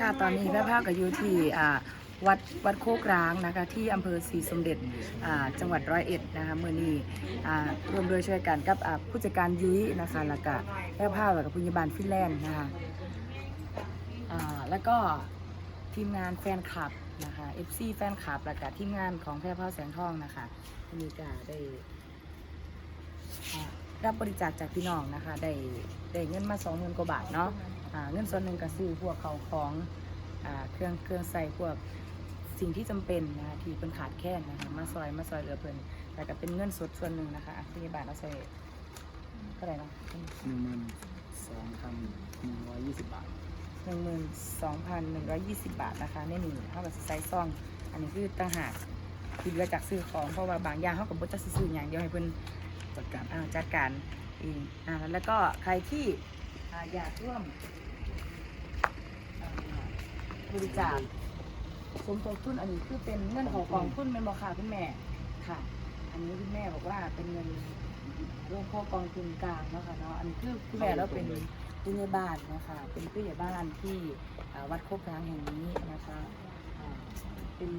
ค่ะตอนนี้แม่ภาพกับอยู่ที่วัดวัดโคกร้างนะคะที่อำเภอศรีสมเด็จจังหวัดร้อยเอ็ดนะคะเมื่อนี้อ่ารวมโดวยช่วยกันกับผู้จัดการยุ้ยนะคะแล้วก็แม่ภาพแล้วก็พยาบาลฟินแลนด์นะคะแล้วก็ทีมงานแฟนคลับนะคะ FC แฟนคลับแล้วก็ทีมงานของแพร่พ่อแสงทองนะคะวันนี้ก็ได้รับบริจาคจากพี่น้องนะคะ ได้ได้เงินมาสองหมื่นกว่าบาทเนาะ เงินส่วนหนึ่งก็ซื้อพวกเขาวของอ่าเครื่องเครื่องใส่พวกสิ่งที่จำเป็นนะคะที่เป็นขาดแคลนนะคะมาซอยมาซอยเหลือเพิ่นแต่ก็เป็นเงินสดส่วนหนึ่งนะคะอะพยาบาลเอาใส่เท่าไหร่เนาะหนึ่งหมื่นสองพันหนึ่งร้อยยี่สิบบาทหนึ่งหมื่นสองพันหนึ่งร้อยยี่สิบบาทนะคะในนี่เท่ากับไซส์ซอง อันนี้คือต่างหากที่เหลือจากซื้อของเพราะว่าบางอย่างเขากับบัจะซื้ออย่างเดียวให้เพิ่นจัดการอ่าจัดการเองอ่าแล้วก็ใครที่อ่าอยากร่วมอ่า บริจาคสมทบทุนอันนี้คือเป็นเงินของกองทุนเป็นบอค่ะคุณแม่ค่ะ อันนี้คุณแม่บอกว่าเป็นเงินรวมเข้ากองทุนกลางเนาะค่ะเนาะอันนี้คือคุณแม่เราเป็นผู้ใหญ่บ้านนะคะเป็นผู้ใหญ่บ้านที่วัดโคกกลางแห่งนี้นะคะเป็น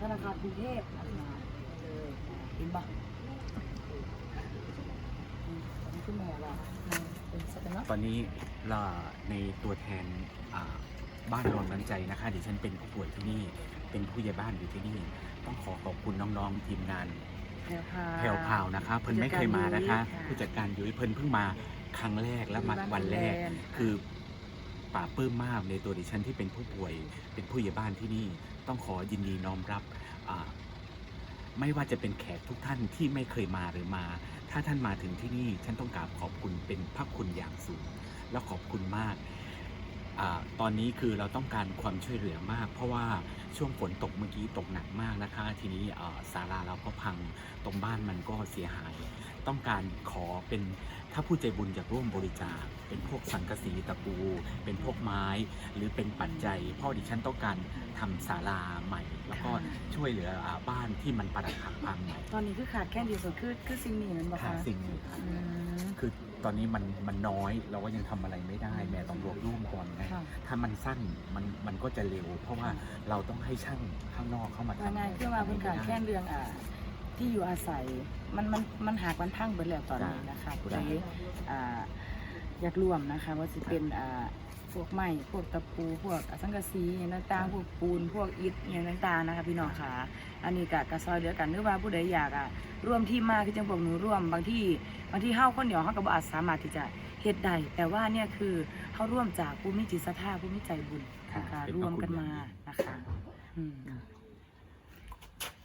ธนาคารกรุงเทพนะคะเห็นปะคุณหมอว่าเป็นสัตว์เนาะตอนนี้เราในตัวแทนอ่า บ้านรอนน้ำใจนะคะดิฉันเป็นผู้ป่วยที่นี่ เป็นผู้ใหญ่บ้านอยู่ที่นี่ ต้องขอขอบคุณน้องๆทีมงานแพรวพาแพลวพราวนะคะ เพิ่นไม่เคยมานะคะ ผู้ผู้จัจัดดกาการรยุ้ยเพิ่นเพิ่งมาครั้งแรกและมาบ้านวันแรกฟินแลนด์คือป่าบปลื้มมากในตัวดิฉันที่เป็นผู้ป่วย เป็นผู้ใหญ่บ้านที่นี่ ต้องขอยินดีน้อมรับอ่าไม่ว่าจะเป็นแขกทุกท่านที่ไม่เคยมาหรือมา ถ้าท่านมาถึงที่นี่ ฉันต้องกราบขอบคุณเป็นพระคุณอย่างสูง และขอบคุณมากอา ตอนนี้คือเราต้องการความช่วยเหลือมาก เพราะว่าช่วงฝนตกเมื่อกี้ตกหนักมากนะคะ ทีนี้อ่าศาลาเราก็พังตรงบ้านมันก็เสียหาย ต้องการขอเป็นถ้าผู้ใจบุญอยากร่วมบริจาค เป็นพวกสังกะสีตะปู เป็นพวกไม้ หรือเป็นปัจจัยเพ่อดิฉันต้องการทำศาลาใหม่ แล้วก็ช่วยเหลืออาบ้านที่มันปรักหักพังใหม่ตอนนี้คือขาดแค่ดีสุดคือคือสิ่งนี้นั่นบอกค่ะค่ะสิ่งนี้ค่ะอืมคือ ตอนนี้มันมันน้อยเราก็ยังทำอะไรไม่ได้แม่ต้องรวบรวมก่อนไงค่ะถ้ามันสั้นมันมันก็จะเร็ว เพราะว่าเราต้องให้ช่างข้างนอกเข้ามาว่าทำง่ายคือว่าเพิ่นขาดแค่เรื่องอ่าที่อยู่อาศัยมันมันมันหากมันพังเบิดแล้วตอนนี้นะคะผู้ใดอ่าอยากร่วมนะคะว่าสิเป็นอ่า พวกไม้พวกตะปูพวกสังกะสีอย่างต่างๆพวกปูนพวกอิฐอย่างต่างๆนะคะพี่น้องค่ะ อันนี้กะกะซอยเหลือกันหรือว่าผู้ใดอยากอะร่วมที่มากคือจังพวกหนูร่วมบางที่บางที่เฮาคนเดียวเฮาก็บ่อาจสามารถที่จะเฮ็ดได้แต่ว่าเนี่ยคือเฮาร่วมจากผู้มีจิตศรัทธาผู้มีใจบุญนะคะร่วมกันมานะคะอืม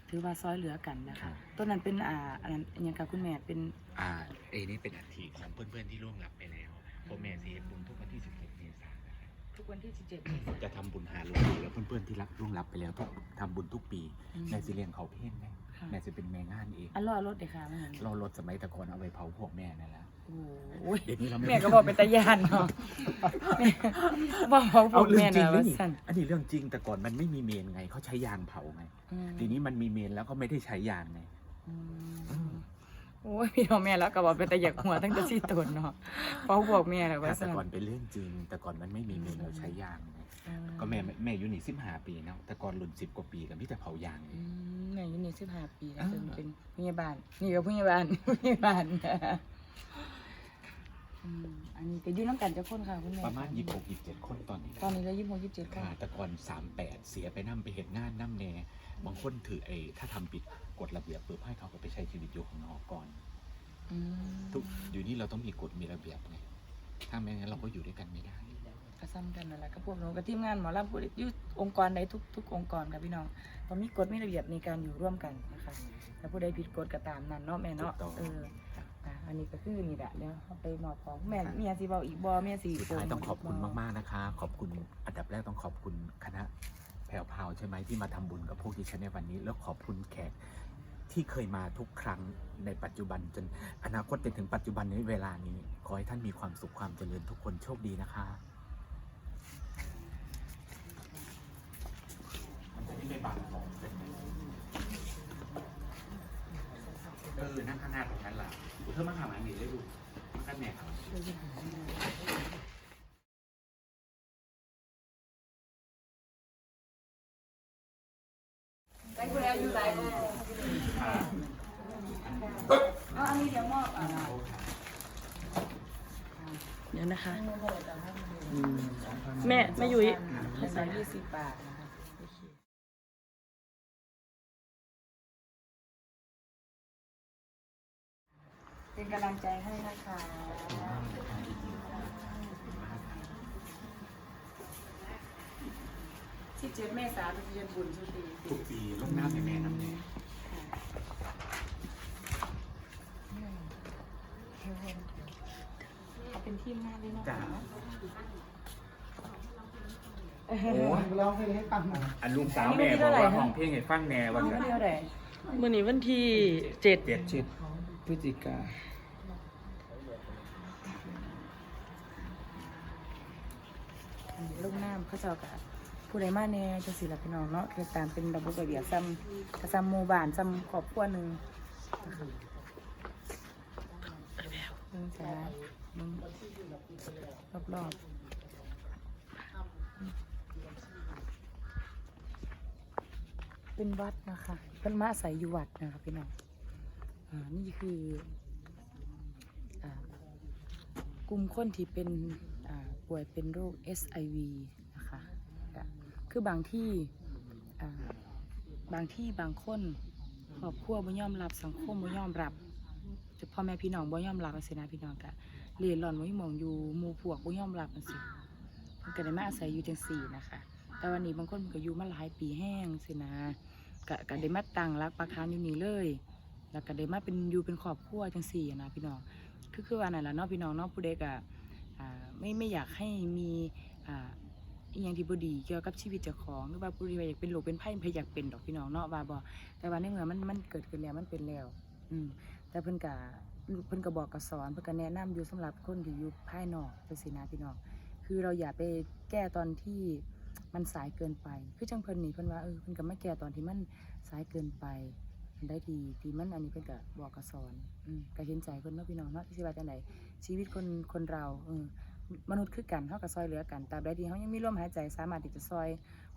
ถือว่าซอยเหลือกันนะคะต้นนั้นเป็นอ่าอันนั้นอันยังกับคุณแม่เป็นอ่าเอนี่เป็นอัฐิของเพื่อนๆที่ร่วงรับไปแล้วพ่อแม่เสียบุญทุกวันที่17เม วันที่ 17เมษายนจะทำบุญหาหลวงปู่แล้วเพื่อนๆที่รับร่วงรับไปแล้วทุกทำบุญทุกปีอืมแม่สิเลี้ยงเขาเพ่งแม่ค่ะแม่จะเป็นแม่งานเองอันรอรถเด้อค่ะมันเราลดสมัยแตะกอนเอาไปเผาพวกแม่นั่นแหละโอ้ยเดี๋ยวนี้เราไม่แม่ก็บอกเป็นตาย่านเนาะแม่บอกเขาบเอาอกเรื่อแม่งจริงนะนี่ว่าสั่นอันนี้เรื่องจริงแต่ก่อนมันไม่มีเมนไงเขาใช้ยางเผาไง อืมทีนี้มันมีเมนแล้วก็ไม่ได้ใช้ยางไงอืม โอ้ยพี่น้องแม่แล้วก็บอกเป็นตาอยากหัวตั้งแต่สี่ตนเนาะเพราะบอกแม่แล้วว่าแต่สั่นก่อนเป็นเรื่องจริง แต่ก่อนมันไม่มีเมนเราใช้ยางไงอืมก็แม่แม่อยู่นี่สิบห้าปีเนาะแต่ก่อนรุ่นสิบกว่าปีกับพี่แต่เผายางอืมแม่อยู่นี่สิบห้าปีแล้วอ่าจนเป็นพยาบาลนี่ก็พยาบาลพยาบาล อืมอันนี้ก็อยืนน้ำกันเจ้าคนค่ะคุณแม่ประมาณยี่สิบหกยี่สิบเจ็ดคนตอนนี้ตอนนี้เรายี่สิบหกยี่สิบเจ็ดคนค่ะแต่ก่อนสามแปดเสียไปนั่ไปเห็นงานน้ำแน่บางคนถือไอ้ถ้าทำผิดกฎระเบียบปุ๊บให้เขาก็ไปใช้ชีวิตอยู่ข้างนอกก่อน อืมทุกอยู่นี่เราต้องมีกฎมีระเบียบไงถ้าไม่งั้นเราก็อยู่ด้วยกันไม่ได้ ก็ซ้ำกันนั่นแหละก็พวกหนูกับทีมงานหมอลำพูดอยู่องค์กรใดทุกทุกองค์กรค่ะพี่น้องต้องมีกฎมีระเบียบในการอยู่ร่วมกันนะคะถ้าผู้ใดผิดกฎก็ตามนั้นเนาะแม่เนาะถูกต้อง เออ อะอันนี้ก็คือนี่แหละเดี๋ยวเอาไปมอบของแม่เมียสิบอกอีกบอเมียสิสุดท้ายต้องขอบคุณมาก ๆ นะคะ ขอบคุณอันดับแรกต้องขอบคุณคณะแพรวพราวใช่ไหมที่มาทำบุญกับพวกดิฉันในวันนี้ แล้วขอบคุณแขกที่เคยมาทุกครั้งในปัจจุบันจนอนาคตจนถึงปัจจุบันในเวลานี้ ขอให้ท่านมีความสุขความเจริญทุกคนโชคดีนะคะมันจะไม่บาดของเป็นไหมเออนั่งข้างหน้าตรงนั้นล่ะ กูเธอมาถามอันนี้ได้ดูมันกันแหนกได้กูแล้วอยู่ไรกูอาอันนี้เดี๋ยวมอบอะเดี๋ยวนะคะ แม่ไม่อยุ้ย ยี่สิบบาท เป็นกำลังใจให้นะคะสิบเจ็ดเมษายนเป็นเดือนบุญทุกปีทุกปีลงน้ำให้แม่น้ำแน่เอาเป็นทีมงานเลยเนาะจ้าโอ้ยร้องเพลงให้ฟังหน่อยอันลุงสาวแม่บอกว่าห้องเพลงให้ฟังแน่วันเอานั้เดียวไหนมื่อนี้วันที่เจ็ดเจ็ดเจ็ด พฤศจิกาลูกน้ำเขาเจ้ากับผู้ใดมาแน่จะสิละพี่น้องเนาะคือตามเป็นระบบระเบียบซ้ำกระซ้ำหมู่บ้านซ้ำครอบครัวหนึ่งนะคะเรื่งจ้ามึงรอบๆเป็นวัดนะคะเป็นมาอาศัยอยู่วัดนะคะพี่น้อง นี่คือกลุ่มคนที่เป็นป่วยเป็นโรค SIV นะคะคือบางที่บางที่บางคนครอบครัวบ่ยอมรับสังคมบ่ยอมรับจะพ่อแม่พี่น้องบ่ยอมรับจังซี่นะพี่น้องก็เรียนร่อนบ่มีหมองอยู่มู่พวกบ่ยอมรับจังซี่เพิ่นก็ได้มาอาศัยอยู่จังซี่นะคะ แต่วันนี้บางคนก็อยู่มาหลายปีแห้งสินะก็ก็ได้มาตั้งรักปักฐานอยู่นี่เลย แล้วก็ได้มาเป็นอยู่เป็นครอบครัวจังซี่นะพี่น้องคือคือว่านั่นล่ะเนาะพี่น้องเนาะผู้ใดก็อ่าไม่ไม่อยากให้มีอ่าอหย่างที่บ่ดีเกี่ยวกับชีวิตเจ้าของหรือว่าผู้ใดอยากเป็นโรคเป็นไข้เพิ่นอยากเป็นดอกพี่น้องเนาะว่าบ่แต่ว่าในเมื่อมันมันเกิดขึ้นแล้วมันเป็นแล้ว อืมแต่เพิ่นก็เพิ่นก็บอกก็สอนเพิ่นก็แนะนำอยู่สำหรับคนที่อยู่ภายนอกจังซี่นะพี่น้องคือเราอย่าไปแก้ตอนที่มันสายเกินไป คือจังเพิ่นนี่เพิ่นว่าเออเพิ่นก็ไม่แก้ตอนที่มันสายเกินไป ได้ดีที่มันอันนี้เพิ่นก็บอกก็สอนอืมก็เห็นใจเพิ่นเนาะพี่น้องเนาะที่สิว่าจังไดชีวิตคนคนเราเออมนุษย์คือกันเฮาก็ซอยเหลือกันตราบใดที่เฮายังมีลมหายใจสามารถที่จะซอย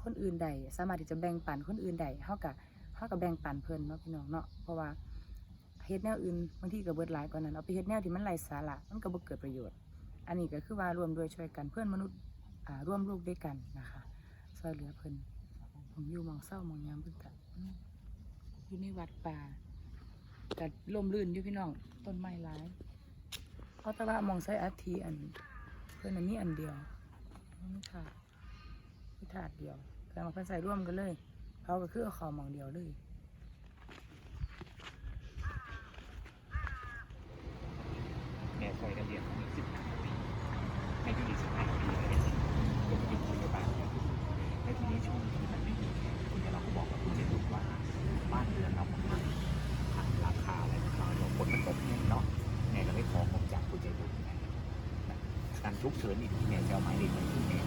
คนอื่นได้สามารถที่จะแบ่งปันคนอื่นได้เฮาก็เฮาก็แบ่งปันเพิ่นเนาะพี่น้องเนาะเพราะว่าเฮ็ดแนวอื่นบางทีก็เบิดหลายกว่านั้นเอาไปเฮ็ดแนวที่มันไร้สาระมันก็บ่เกิดประโยชน์ อันนี้ก็คือว่ารวมด้วยช่วยกันเพื่อนมนุษย์อ่าร่วมโลกด้วยกันนะคะซอยเหลือเพิ่นผมอยู่มองเศร้ามองยามเพิ่นกะ อยู่ในวัดป่าแต่ลมลื่นอยู่พี่น้องต้นไม้หลายเพราะตะว่ามองใส่อาทีอัน เพื่อนอันนี้อันเดียวนี่ค่ะนี่ถาดเดียวแต่มาเพิ่นใส่ร่วมกันเลยเขาก็คือเอาเขามองเดียวเลย แม่คอยกันเรียนของสิบห้าปีให้อยู่ดีสิบห้าปีเลยผมอยู่พยาบาลเนี่ยและทีนี้ช่วงที่มันไม่มีแขกคุณเราก็บอกกับคุณเจนุกว่าบ้านเรือนเรามันผันราคาอะไรราคาเราคนมันตกแน่เนาะแม่ก็เลยขอผมจากคุณเจนุกนะ การทุกเฉินอีกที่แม่จะเอาหมายเลขบัญชีแม่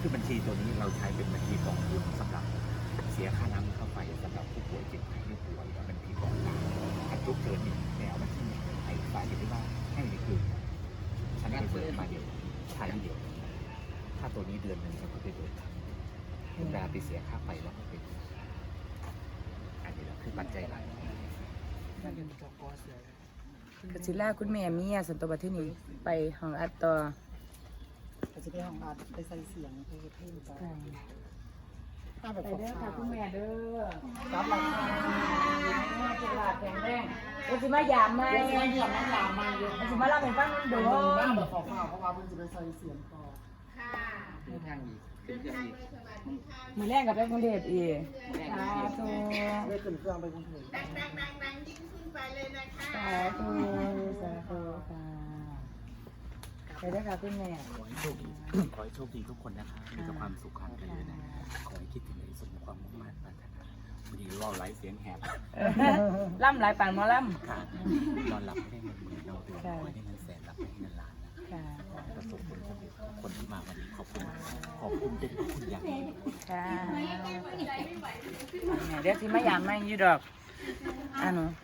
คือบัญชีตัวนี้เราใช้เป็นบัญชีกองทุนสำหรับเสียค่าน้ำค่าไฟสำหรับผู้ป่วยเจ็บไข้ได้ป่วยแล้วเป็นที่กองกลางการทุกเฉินนี่แม่เอาบัญชีเนี่ยไอ้ฝ่ายที่ว่าให้ในคืนฉันก็เปิดมาเดียวทายเดียว ถ้าตัวนี้เดือนหนึ่งฉันก็ไปเบิกเวลาไปเสียค่าไฟแล้วก็เป็นอันนี้แหละคือปัจจัยหลักน่าจะจอกอเสียกสิล่าคุณแม่เมียสันตบัดที่นี่ไปห้องอัดต่อ แต่จะไปห้องอัดไปใส่เสียงไปเพิ่มไปถ้าแบบไปเด้อค่ะคุณแม่เด้อรับราคาแม่ตลาดแข็งแรงเอ็สิมายามไหมเสียงเดียวน้ำลามมาเยอะอ็สิมาเล่าให้ฟังมันโดโดนนบ้างแบบขอข้าวเพราะว่าเพิ่งจะไปใส่เสียงต่อคือทางอีกคือทางอีกมือแรกกับไปกรุงเทพอีกสาธุได้ขึ้นเครื่องไปกรุงเทพดังๆๆยิ่งขึ้นไปเลยนะคะสาธุสาธุค่ะ ไปเด้อค่ะคุณแม่ขอให้โชคดีขอให้โชคดีทุกคนนะคะมีแต่ความสุขความเจริญนะขอให้คิดถึงในสมความมุ่งมั่นปรารถนาวันนี้เราไลฟ์เสียงแหบล่ำหลายปานหมอล่ค่ะนอนหลับไม่ได้เงินหมื่นเราตื่นขอให้ได้เงินแสนหลับไม่ได้เงินล้านนะำค่ะประสบผลสำเร็จคนที่มาวันนี้ขอบคุณขอบคุณเป็นคุณอย่างยิ่งค่ะเดี๋ยวสิมายามไม่อยู่ดอกอะหนูมะนาว